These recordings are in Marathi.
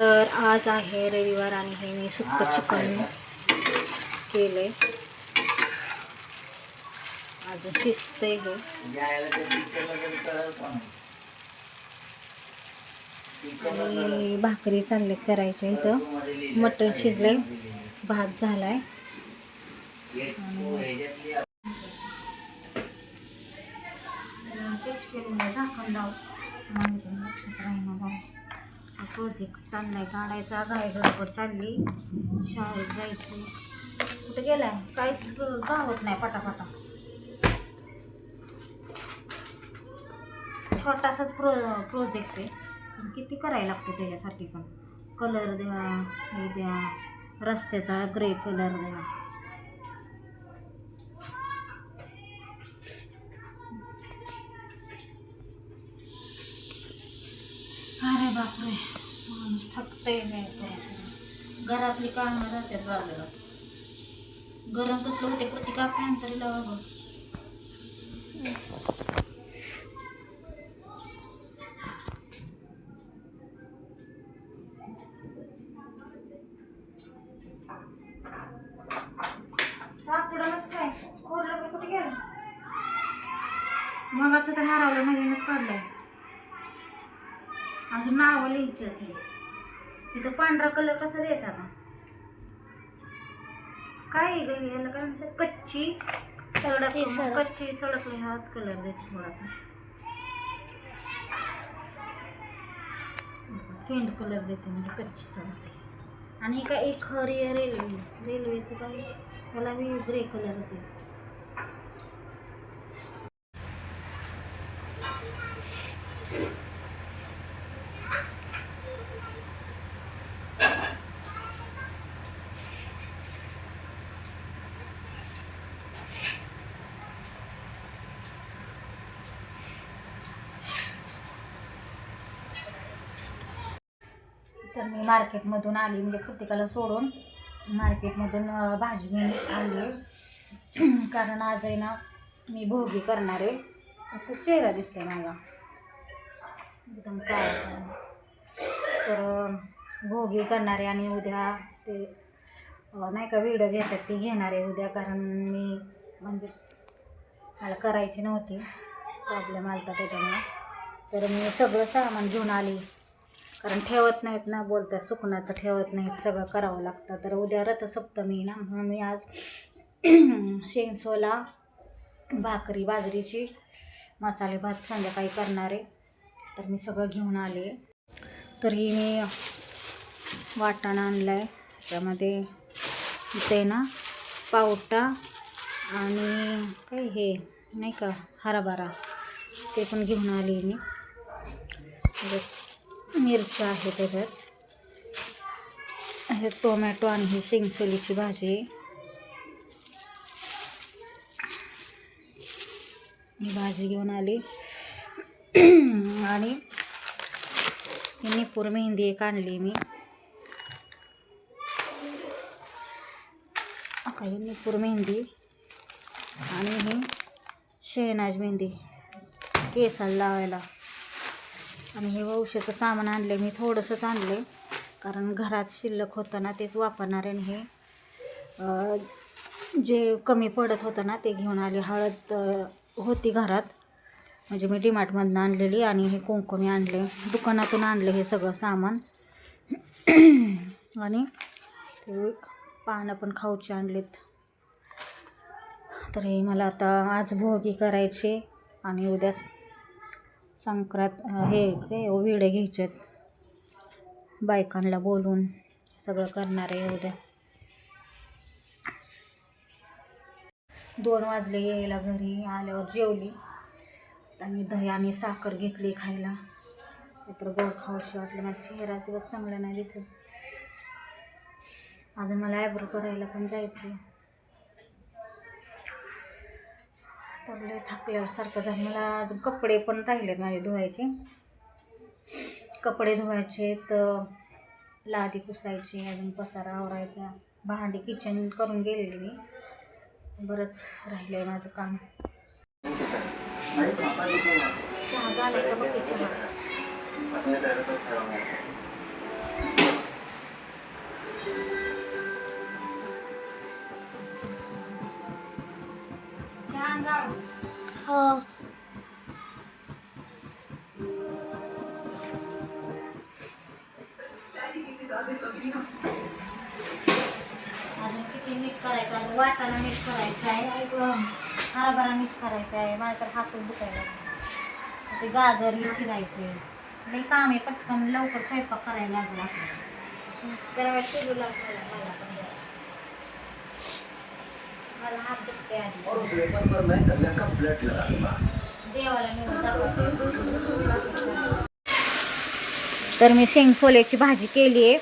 तर आज आहे रविवार आणि हे मी सुक्क चिकन केलंय. अजून शिजतंय हे. आणि भाकरी चालले करायचे इथं. मटण शिजलंय. भात झालाय. आहे झाकण लक्षात राहीना झालं प्रोजेक्ट चाललाय. काढायचा घाई गडबड चालली. शाळेत जायचं. कुठे गेलाय? काहीच ग- गावत नाही पटापटा. छोटासाच प्रो प्रोजेक्ट आहे. पण किती करायला लागते त्याच्यासाठी पण? कलर द्या हे द्या. रस्त्याचा ग्रे कलर द्या. थकतंय नाही घरातली कामं राहतात बाजूला गरम कसलं होते प्रतिका फॅन तरी लावा बघ सापडणच काय? खोडलं कुठे गेलं? मगाचं तर हरवलं नवीनच काढलंय. अजून नावं लिहायची होती. इथं पांढरा कलर कसा द्यायचा आता? काय याला काय म्हणतात? कच्ची सडक. कच्ची सडक. हाच कलर देते थोडासा. फेंट कलर देते म्हणजे कच्ची सडक. आणि काय एक हरी रेल्वे. रेल्वेचं काय? त्याला ग्रे कलरच आहे. तर मी मार्केटमधून आली म्हणजे कृतिकाला सोडून मार्केटमधून भाजी घेऊन आली कारण आज आहे ना मी भोगी करणार आहे. असं चेहरा दिसतोय माझा. एकदम काय तर भोगी करणारे आणि उद्या ते नाही का व्हिडिओ घेतात ते घेणार आहे उद्या. कारण मी म्हणजे मला करायची नव्हती. प्रॉब्लेम आला होता त्याच्यामुळे. तर मी सगळं सामान घेऊन आली. कारण ठेवत नाहीत ना बोलतात सुकणाचं ठेवत नाहीत सगळं करावं लागतं. तर उद्या रथसप्तमी ना म्हणून मी आज शेंगसोला भाकरी बाजरीची मसाले भात संध्याकाळी करणार आहे. तर मी सगळं घेऊन आले. तरी मी वाटाणा आणला आहे त्यामध्ये इथे ना पावटा आणि काय हे नाही का हराभरा ते पण घेऊन आले मी. मिरच्या आहे त्याच्यात हे टोमॅटो आणि ही शेंगसोलीची भाजी. मी भाजी घेऊन आली. आणि ही निपूर मेहंदी एक आणली मी. काही निपूर मेहंदी आणि ही शेहनाज मेहंदी केसाला लावायला. आणि हे वंशाचं सामान आणलं मी थोडंसंच आणलं कारण घरात शिल्लक होतं ना तेच वापरणार आणि हे जे कमी पडत होतं ना ते घेऊन आले. हळद होती घरात. म्हणजे मी डिमार्टमधनं आणलेली आणि हे कुंकुमी आणले दुकानातून आणलं हे सगळं सामान. आणि ते पानं पण खाऊचे आणलेत. तर हे मला आता आज भोगी करायचे आणि उद्या संक्रांत हे काय विडे घ्यायचेत. बायकांना बोलून सगळं करणार आहे उद्या. दोन वाजले यायला घरी आल्यावर जेवली. आणि दही आणि साखर घेतली खायला. तर गोड खाऊशी वाटलं. माझ्या चेहरा अजिबात चांगला नाही दिसत. अजून मला आयब्रो करायला पण जायचं तर लय थकल्यासारखं झालं. मला अजून कपडे पण राहिलेत माझे धुवायचे. कपडे धुवायचे तर लादी पुसायची अजून पसारा आवरायचा. भांडी किचन करून गेलेली मी. बरंच राहिलं आहे माझं काम. चहा झाला का बघ हो. अजून किती नीट करायचं अजून वाटाणा नीट करायचं आहे. हरभरा नीट करायचा आहे. माझा तर हातच दुखायला. ते गाजर हे चिरायचे लई काम आहे. पटकन लवकर स्वयंपाक करायला लागला. लागला मला पण जरा. माझा हात दुखते आधी और पर मैं कन्या का प्लेट लगा दूंगा देवाला निवड दाखवते तर मी शेंग सोल्याची भाजी केली आहे.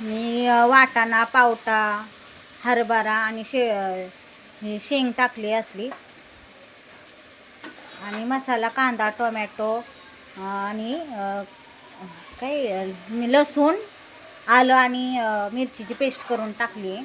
मी वाटाणा पावटा हरभरा आणि शे हे शेंग टाकली असली. आणि मसाला कांदा टोमॅटो आणि मी लसूण आलं आणि मिरचीची पेस्ट करून टाकली आहे.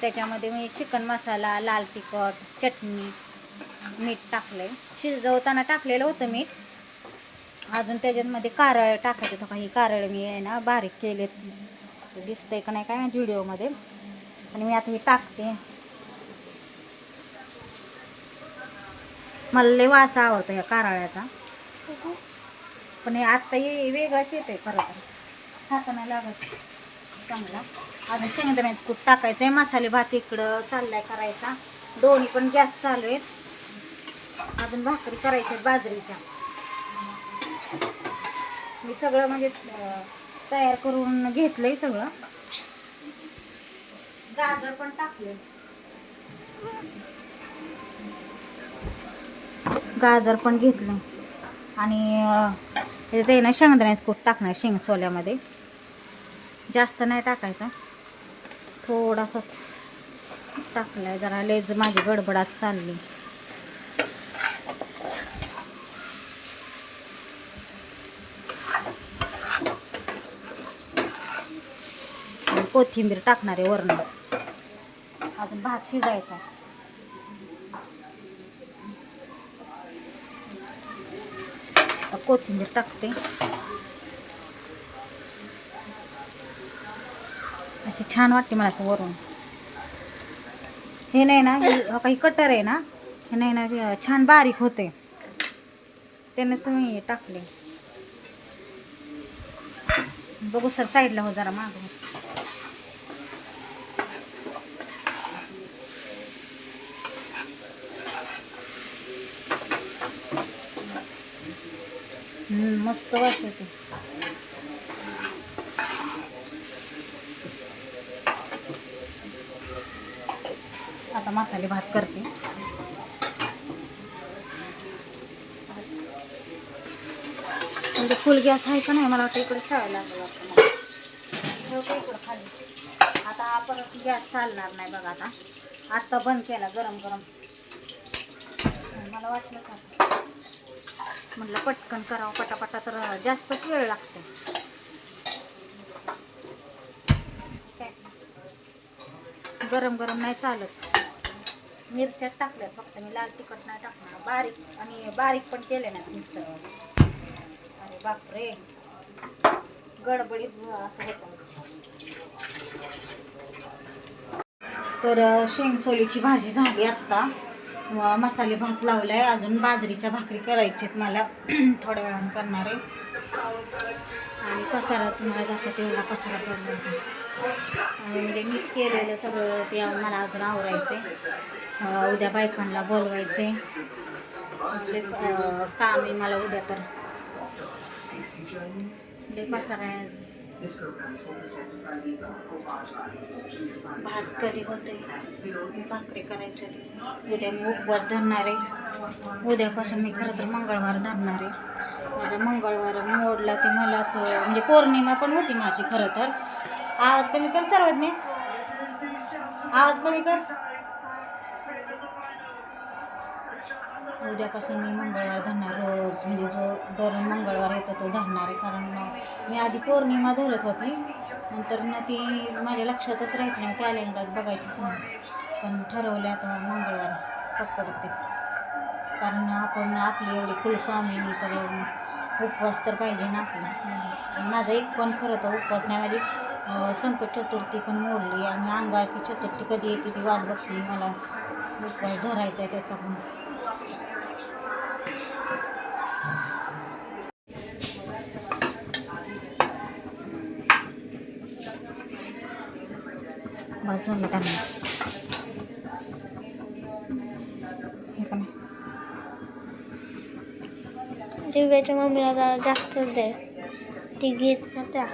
त्याच्यामध्ये मी चिकन मसाला लाल तिखट चटणी मीठ टाकलं आहे शिजवताना टाकलेलं होतं मीठ. अजून त्याच्यामध्ये कारळ टाकायचं होतं. काही कारळ मी आहे ना बारीक केले दिसतंय का नाही काय व्हिडिओमध्ये. आणि मी आता हे टाकते. मला लय वास आवडतो ह्या कारळ्याचा. पण हे आत्ता हे वेगळाच आहे खरं तर. खाताना लागत चांगला. अजून शेंगदाण्याचं कूट टाकायचं आहे मसाले भात इकडं चाललाय करायचा. दोन्ही पण गॅस चालू आहेत. अजून भाकरी करायच्या आहेत बाजरीच्या. मी सगळं म्हणजे तयार करून घेतलंय सगळं. गाजर पण टाकले गाजर पण घेतलं आणि ते ना शेंगदाण्याचं कूट टाकणार शेंग सोल्यामध्ये जास्त नाही टाकायचं. थोडासाच टाकलाय जरा लेज माझी गडबडात चालली. कोथिंबीर टाकणार आहे वरण अजून भात शिजायचा. कोथिंबीर टाकते. अशी छान वाटते मला असं वरून. हे नाही ना हे काही कटर आहे ना हे नाही ना छान बारीक होते. त्यानेच मी टाकले. बघू सर साईडला हो जरा माग. मस्त वास येते आता मसाले भात करते. म्हणजे फुल गॅस आहे का नाही मला वाटतं इकडे ठेवायला लागलं वाटतं इकडं खाली? आता हा परत गॅस चालणार नाही बघा आता. आत्ता बंद केला गरम गरम. मला वाटलं का म्हटलं पटकन करावं पटापटा तर जास्तच वेळ लागतो. गरम गरम नाही चालत. मिरच्यात टाकल्यात फक्त मी लाल तिखट नाही टाकणार. बारीक आणि बारीक पण केले नाहीत मिक्सरवर अरे बापरे. गडबडीत असं होतं. तर शेंगसोलीची भाजी झाली आत्ता. मसाले भात लावलाय. अजून बाजरीच्या भाकरी करायची आहेत मला. थोड्या वेळानं करणार आहे. आणि पसारा तुम्हाला दाखवते एवढा पसारा पडला म्हणजे नीट केलेलं सगळं ते मला अजून आवरायचे उद्या बायकांना बोलवायचे म्हणजे काम आहे मला उद्या तर. भात कधी होते भाकरी करायचे उद्या मी उपवास धरणार आहे. उद्यापासून मी खरं तर मंगळवार धरणार आहे. माझा मंगळवार मोडला ते मला असं म्हणजे पौर्णिमा पण होती माझी खरं तर. आवाज कमी कर सर्वज्ञ आवाज कमी कर. उद्यापासून मी मंगळवार धरणार रोज. म्हणजे जो दर मंगळवार येतो तो धरणार आहे. कारण मी आधी पौर्णिमा धरत होती. नंतर ना ती माझ्या लक्षातच राहायची नाही. कॅलेंडर बघायचीच नाही पण ठरवले आता मंगळवार पकडते कारण आपण आपली एवढी कुलस्वामिनी तर उपवास तर पाहिजे ना आपला. माझा एक पण खरं तर उपवास नाही. माझी संकट चतुर्थी पण मोडली आणि अंगारकी चतुर्थी कधी येते ती वाट बघते. मला उपाय धरायचा आहे त्याचा पण झालं दिव्याच्या मम्मीला जरा जास्तच दे. ती घेत ना त्या